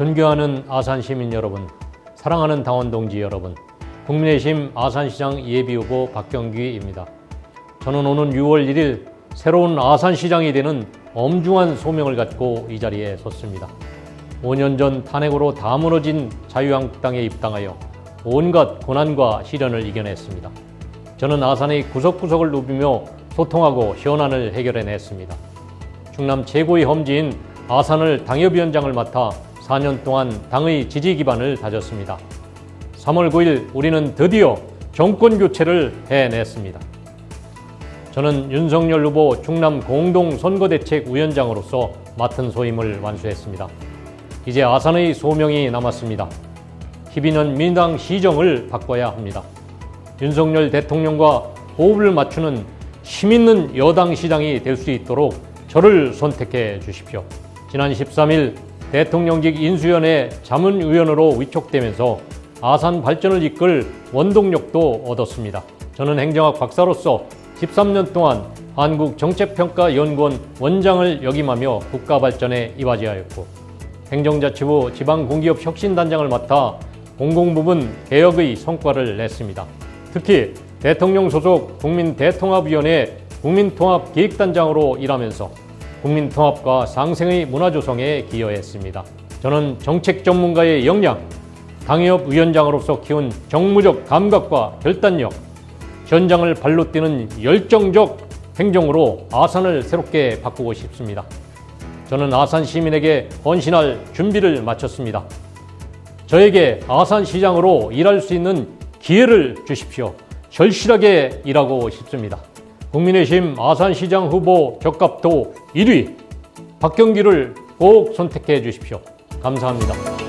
존경하는 아산 시민 여러분, 사랑하는 당원 동지 여러분, 국민의힘 아산시장 예비후보 박경규입니다. 저는 오는 6월 1일 새로운 아산시장이 되는 엄중한 소명을 갖고 이 자리에 섰습니다. 5년 전 탄핵으로 다 무너진 자유한국당에 입당하여 온갖 고난과 시련을 이겨냈습니다. 저는 아산의 구석구석을 누비며 소통하고 현안을 해결해냈습니다. 충남 최고의 험지인 아산을 당협위원장을 맡아 4년 동안 당의 지지 기반을 다졌습니다. 3월 9일 우리는 드디어 정권 교체를 해냈습니다. 저는 윤석열 후보 충남 공동 선거대책위원장으로서 맡은 소임을 완수했습니다. 이제 아산의 소명이 남았습니다. 희비는 민당 시정을 바꿔야 합니다. 윤석열 대통령과 호흡을 맞추는 힘 있는 여당 시장이 될 수 있도록 저를 선택해 주십시오. 지난 13일 대통령직 인수위원회 자문위원으로 위촉되면서 아산 발전을 이끌 원동력도 얻었습니다. 저는 행정학 박사로서 13년 동안 한국정책평가연구원 원장을 역임하며 국가 발전에 이바지하였고 행정자치부 지방공기업 혁신단장을 맡아 공공부문 개혁의 성과를 냈습니다. 특히 대통령 소속 국민대통합위원회 국민통합기획단장으로 일하면서 국민통합과 상생의 문화 조성에 기여했습니다. 저는 정책 전문가의 역량, 당협 위원장으로서 키운 정무적 감각과 결단력, 현장을 발로 뛰는 열정적 행정으로 아산을 새롭게 바꾸고 싶습니다. 저는 아산 시민에게 헌신할 준비를 마쳤습니다. 저에게 아산 시장으로 일할 수 있는 기회를 주십시오. 절실하게 일하고 싶습니다. 국민의힘 아산시장 후보 적합도 1위 박경기를 꼭 선택해 주십시오. 감사합니다.